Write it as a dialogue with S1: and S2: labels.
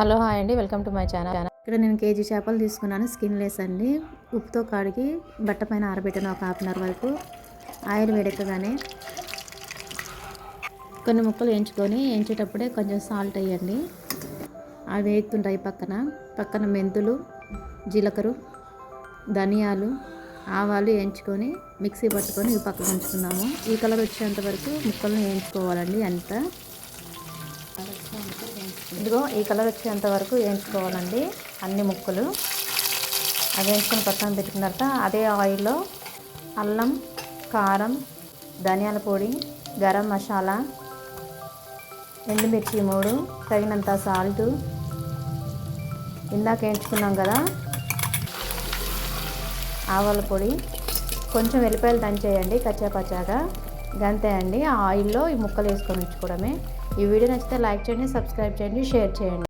S1: Hello hi అండి welcome to my channel.
S2: ఇక్కడ నేను కేజీ చేపలు తీసుకున్నాను స్కిన్ లెస్ అండి. ఉప్పుతో కాడికి బట్ట పైన ఆరబెట్టాను ఒక హాఫ్ అన్ అవర్ వరకు. ఆయిల్ వేడెక్కగానే కొన్ని ముక్కలు వేయించుకొని వేయించేటప్పుడే కొంచెం సాల్ట్ వేయండి. అవి వేగుతుంటాయి పక్కన. పక్కన మెంతులు జీలకర్ర ధనియాలు ఆవాలు వేయించుకొని మిక్సీ పట్టుకొని ఇవి పక్కన ఉంచుకున్నాము. ఈ కలర్ వచ్చేంత వరకు ముక్కలను వేయించుకోవాలండి అంతా.
S1: ఇదిగో ఈ కలర్ వచ్చేంత వరకు వేయించుకోవాలండి. అన్ని ముక్కలు. అవి వేయించుకొని పక్కన పెట్టుకున్న తర్వాత అదే ఆయిల్లో అల్లం కారం ధనియాల పొడి గరం మసాలా ఎండుమిర్చి మూడు తగినంత సాల్ట్. ఇందాక వేయించుకున్నాం కదా ఆవాల పొడి. కొంచెం వెల్లిపాయలు దంచేయండి కచ్చాపచ్చాగా. గంతే అండి. ఆ ఆయిల్లో ఈ ముక్కలు వేసుకొని ఉంచుకోవడమే. ఈ వీడియో నచ్చితే లైక్ చేయండి సబ్స్క్రైబ్ చేయండి షేర్ చేయండి.